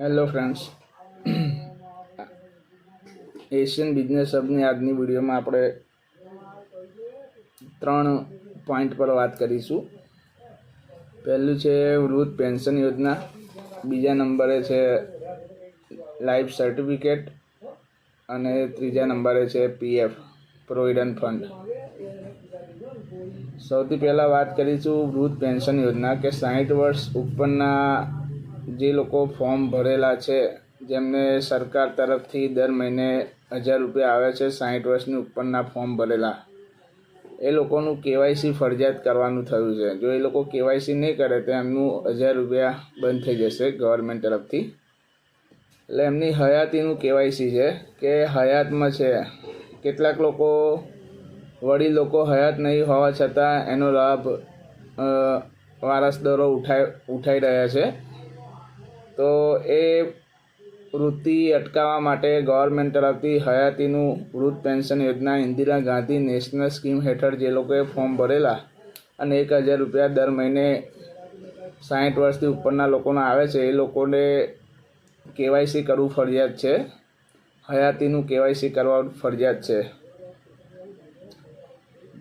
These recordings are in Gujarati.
હેલો ફ્રેન્ડ્સ એશિયન બિઝનેસ હબની આજની વિડીયોમાં આપણે ત્રણ પોઈન્ટ પર વાત કરીશું. પહેલું છે વૃદ્ધ પેન્શન યોજના. બીજા નંબરે છે લાઈફ સર્ટિફિકેટ અને ત્રીજા નંબરે છે પીએફ પ્રોવિડન્ટ ફંડ સૌથી પહેલાં વાત કરીશું વૃદ્ધ પેન્શન યોજના કે સાહીઠ વર્ષ ઉપરના જે લોકો ફોર્મ ભરેલા છે, જેમને સરકાર તરફથી દર મહિને હજાર રૂપિયા આવે છે સાહીઠ વર્ષની ઉપરના ફોર્મ ભરેલા. એ લોકોનું કેવાયસી ફરજિયાત કરવાનું થયું છે. જો એ લોકો કેવાયસી નહીં કરે, તો એમનું હજાર રૂપિયા બંધ થઈ જશે ગવર્મેન્ટ તરફથી. એટલે એમની હયાતીનું કેવાયસી છે કે હયાતમાં છે. કેટલાક લોકો, વડીલ લોકો હયાત નહીં હોવા છતાં એનો લાભ વારસદારો ઉઠાઈ ઉઠાઈ રહ્યા છે. તો એ વૃત્તિ અટકાવવા માટે ગવર્મેન્ટ તરફથી હયાતીનું વૃદ્ધ પેન્શન યોજના, ઇન્દિરા ગાંધી નેશનલ સ્કીમ હેઠળ જે લોકોએ ફોર્મ ભરેલા અને એક હજાર રૂપિયા દર મહિને સાહીઠ વર્ષથી ઉપરના લોકોના આવે છે, એ લોકોને કેવાયસી કરવું ફરજિયાત છે. હયાતીનું કેવાયસી કરવા ફરજિયાત છે.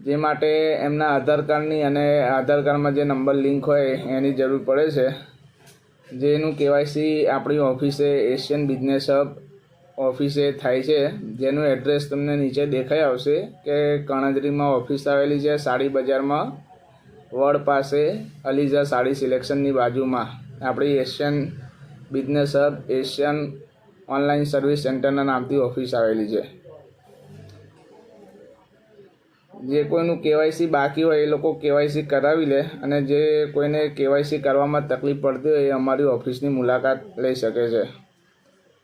જે માટે એમના આધાર કાર્ડની અને આધાર કાર્ડમાં જે નંબર લિંક હોય એની જરૂર પડે છે. જેનું કેવાયસી આપણી ઓફિસે એશિયન બિઝનેસ હબ ઓફિસે થાય છે. જેનું એડ્રેસ તમને નીચે દેખાઈ આવશે કે કણજરીમાં ઓફિસ આવેલી છે સાડી બજારમાં. વડ પાસે અલીઝા સાડી સિલેક્શનની બાજુમાં. આપણી Asian business hub Asian online service સેન્ટરના નામથી ઓફિસ આવેલી છે. જે કોઈનું કેવાયસી બાકી હોય એ લોકો કેવાયસી કરાવી લે અને જે કોઈને કેવાયસી કરવામાં તકલીફ પડતી હોય એ અમારી ઓફિસની મુલાકાત લઈ શકે છે.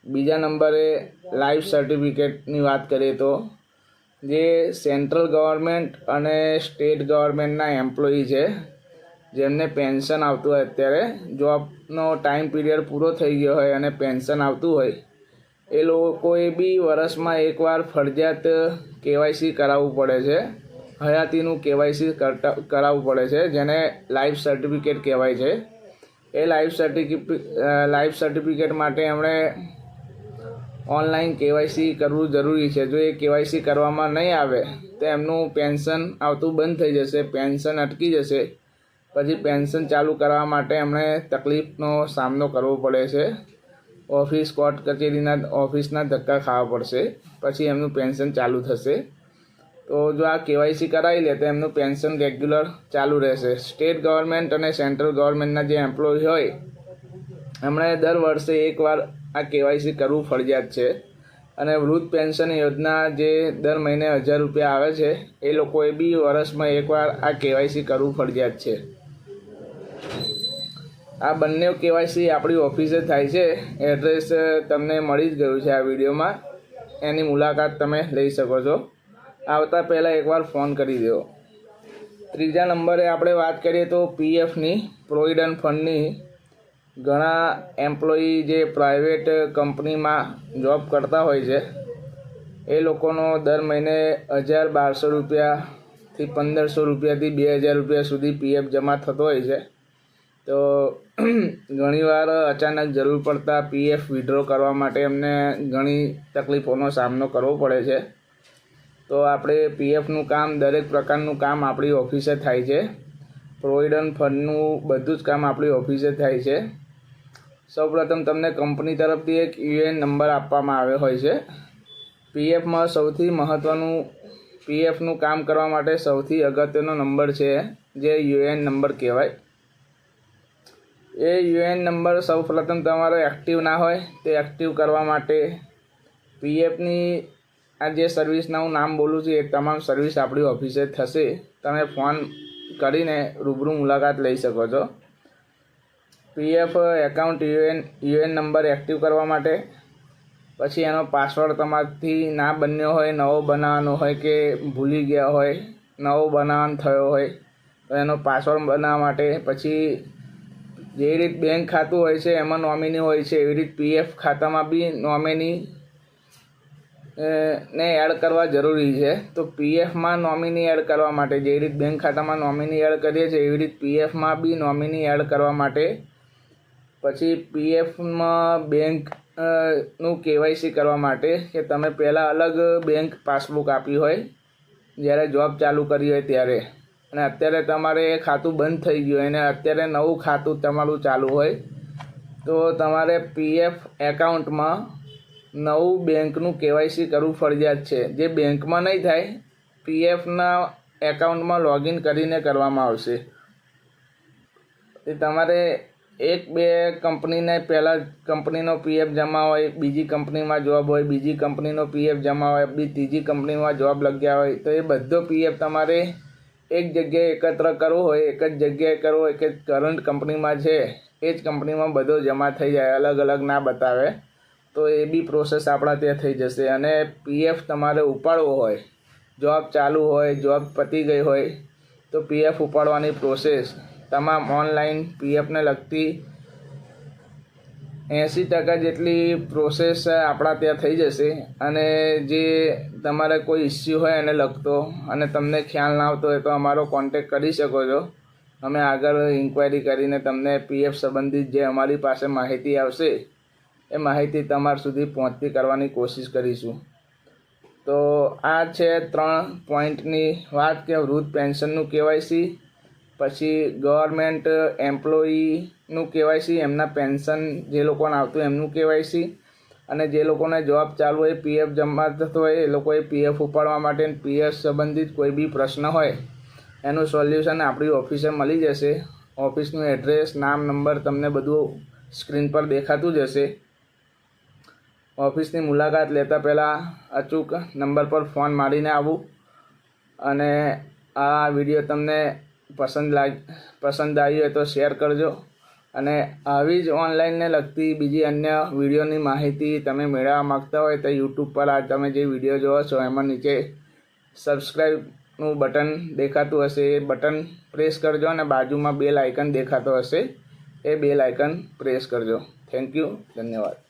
બીજા નંબરે લાઈફ સર્ટિફિકેટની વાત કરીએ તો, જે સેન્ટ્રલ ગવર્મેન્ટ અને સ્ટેટ ગવર્મેન્ટના એમ્પ્લોયી છે, જેમને પેન્શન આવતું હોય અત્યારે, જોબનો ટાઈમ પીરિયડ પૂરો થઈ ગયો હોય અને પેન્શન આવતું હોય, એ લોકોએ બી વર્ષમાં એકવાર ફરજિયાત કેવાયસી કરાવવું પડે છે. હયાતીનું કેવાયસી કરતા કરાવવું પડે છે, જેને લાઈફ સર્ટિફિકેટ કહેવાય છે. એ લાઈફ સર્ટિફિકેટ લાઈફ સર્ટિફિકેટ માટે એમણે ઓનલાઈન કેવાયસી કરવું જરૂરી છે. જો એ કેવાયસી કરવામાં નહીં આવે, તો એમનું પેન્શન આવતું બંધ થઈ જશે, પેન્શન અટકી જશે. પછી પેન્શન ચાલુ કરવા માટે એમણે તકલીફનો સામનો કરવો પડે છે. ઓફિસ કોર્ટ કચેરીના, ઓફિસના ધક્કા ખાવા પડશે, પછી એમનું પેન્શન ચાલુ થશે. તો જો આ કેવાયસી કરાવી લે, તો એમનું પેન્શન રેગ્યુલર ચાલુ રહેશે. સ્ટેટ ગવર્મેન્ટ અને સેન્ટ્રલ ગવર્મેન્ટના જે એમ્પ્લોય હોય, એમણે દર વર્ષે એકવાર આ કેવાયસી કરવું ફરજિયાત છે. અને વૃદ્ધ પેન્શન યોજના જે દર મહિને હજાર રૂપિયા આવે છે, એ લોકોએ બી વર્ષમાં એકવાર આ કેવાયસી કરવું ફરજિયાત છે. આ બંને કેવાયસી આપણી ઓફિસે થાય છે. એડ્રેસ તમને મળી જ ગયું છે આ વિડીયોમાં. એની મુલાકાત તમે લઈ શકો છો. આવતા પહેલાં એકવાર ફોન કરી દો ત્રીજા નંબરે આપણે વાત કરીએ તો પીએફની પ્રોવિડન્ટ ફંડની ઘણા એમ્પ્લોયી જે પ્રાઇવેટ કંપનીમાં જોબ કરતા હોય છે, એ લોકોનો દર મહિને હજાર બારસો રૂપિયાથી પંદરસો રૂપિયાથી બે હજાર રૂપિયા સુધી પીએફ જમા થતો હોય છે. તો ઘણીવાર અચાનક જરૂર પડતા પીએફ વિડ્રો કરવા માટે એમને ઘણી તકલીફોનો સામનો કરવો પડે છે. તો આપણે પીએફનું કામ, દરેક પ્રકારનું કામ આપણી ઓફિસે થાય છે. પ્રોવિડન્ટ ફંડનું બધું જ કામ આપણી ઓફિસે થાય છે. સૌપ્રથમ તમને કંપની તરફથી એક યુએન નંબર આપવામાં આવ્યો હોય છે. પીએફમાં સૌથી મહત્ત્વનું પીએફનું કામ કરવા માટે સૌથી અગત્યનો નંબર છે, જે યુએન નંબર કહેવાય. એ યુએન નંબર સૌ પ્રથમ તમારો એક્ટિવ ના હોય, તે એક્ટિવ કરવા માટે પીએફની આ જે સર્વિસના હું નામ બોલું છું, એ તમામ સર્વિસ આપણી ઓફિસે થશે. તમે ફોન કરીને રૂબરૂ મુલાકાત લઈ શકો છો. PF account UAN UAN number active કરવા માટે. પછી એનો પાસવર્ડ તમારાથી ના બન્યો હોય, નવો બનાવવાનો હોય કે ભૂલી ગયા હોય, નવો બનાવવાનો થયો હોય, તો એનો પાસવર્ડ બનાવવા માટે. પછી જેવી રીત બેંક ખાતું હોય છે, એમાં નોમિની હોય છે, એવી રીત પીએફ ખાતામાં બી નોમિની ને એડ કરવા જરૂરી છે. તો પીએફમાં નોમિની એડ કરવા માટે જેવી રીત બેંક ખાતામાં નોમિની એડ કરીએ છીએ, એવી રીત પીએફમાં બી નોમિની એડ કરવા માટે. પછી પીએફમાં બેંકનું કેવાયસી કરવા માટે કે તમે પહેલાં અલગ બેંક પાસબુક આપી હોય, જ્યારે જોબ ચાલુ કરી હોય ત્યારે. અને અત્યારે તમારે એ ખાતું બંધ થઈ ગયું હોય અને અત્યારે નવું ખાતું તમારું ચાલુ હોય, તો તમારે પીએફ એકાઉન્ટમાં નવું બેંકનું કેવાયસી કરવું ફરજિયાત છે. જે બેંકમાં નહીં થાય પીએફના એકાઉન્ટમાં લોગિન કરીને કરવામાં આવશે. એ તમારે એક, બે કંપનીને પહેલાં કંપનીનો પીએફ જમા હોય, બીજી કંપનીમાં જોબ હોય, બીજી કંપનીનો પીએફ જમા હોય, બી ત્રીજી કંપનીમાં જોબ લગ્યા હોય, તો એ બધો પીએફ તમારે એક જગ્યાએ એકત્ર કરવો હોય, એક જ જગ્યાએ કરવો હોય કે કરંટ કંપનીમાં છે, એ જ કંપનીમાં બધો જમા થઈ જાય અલગ અલગ ના બતાવે. તો એ બી પ્રોસેસ આપણા ત્યાં થઈ જશે. અને પીએફ તમારે ઉપાડવો હોય જોબ ચાલુ હોય જોબ પતી ગઈ હોય, તો પીએફ ઉપાડવાની પ્રોસેસ તમામ ઓનલાઈન પીએફને લગતી એંસી ટકા જેટલી પ્રોસેસ આપણા ત્યાં થઈ જશે. અને જે તમારે કોઈ ઇસ્યુ હોય એને લગતો અને તમને ખ્યાલ ના આવતો હોય તો અમારો કોન્ટેક કરી શકો છો. અમે આગળ ઇન્ક્વાયરી કરીને તમને પીએફ સંબંધિત જે અમારી પાસે માહિતી આવશે. એ માહિતી તમારા સુધી પહોંચતી કરવાની કોશિશ કરીશું. તો આ છે ત્રણ પોઈન્ટની વાત કે વૃદ્ધ પેન્શનનું કેવાયસી, પછી ગવર્મેન્ટ એમ્પ્લોયીનું કેવાયસી, એમના પેન્શન જે લોકોને આવતું એમનું કેવાયસી, અને જે લોકોને જોબ ચાલુ હોય, પીએફ જમા થતો હોય, એ લોકોએ પીએફ ઉપાડવા માટે પીએફ સંબંધિત કોઈ બી પ્રશ્ન હોય, એનું સોલ્યુશન આપણી ઓફિસે મળી જશે. ઓફિસનું એડ્રેસ, નામ, નંબર તમને બધું સ્ક્રીન પર દેખાતું જ હશે. ઓફિસની મુલાકાત લેતા પહેલાં અચૂક નંબર પર ફોન મારીને આવું અને આ વીડિયો તમને પસંદ લાગ, પસંદ આવી હોય તો શેર કરજો. અને આવી જ ઓનલાઈનને લગતી બીજી અન્ય વિડીયોની માહિતી તમે મેળવવા માગતા હોય તો યુટ્યુબ પર આ તમે જે વીડિયો જોવો છો એમાં નીચે સબસ્ક્રાઈબનું બટન દેખાતું હશે. એ બટન પ્રેસ કરજો અને બાજુમાં બેલ આઇકન દેખાતો હશે. એ બેલ આઇકન પ્રેસ કરજો. Thank you. ધન્યવાદ.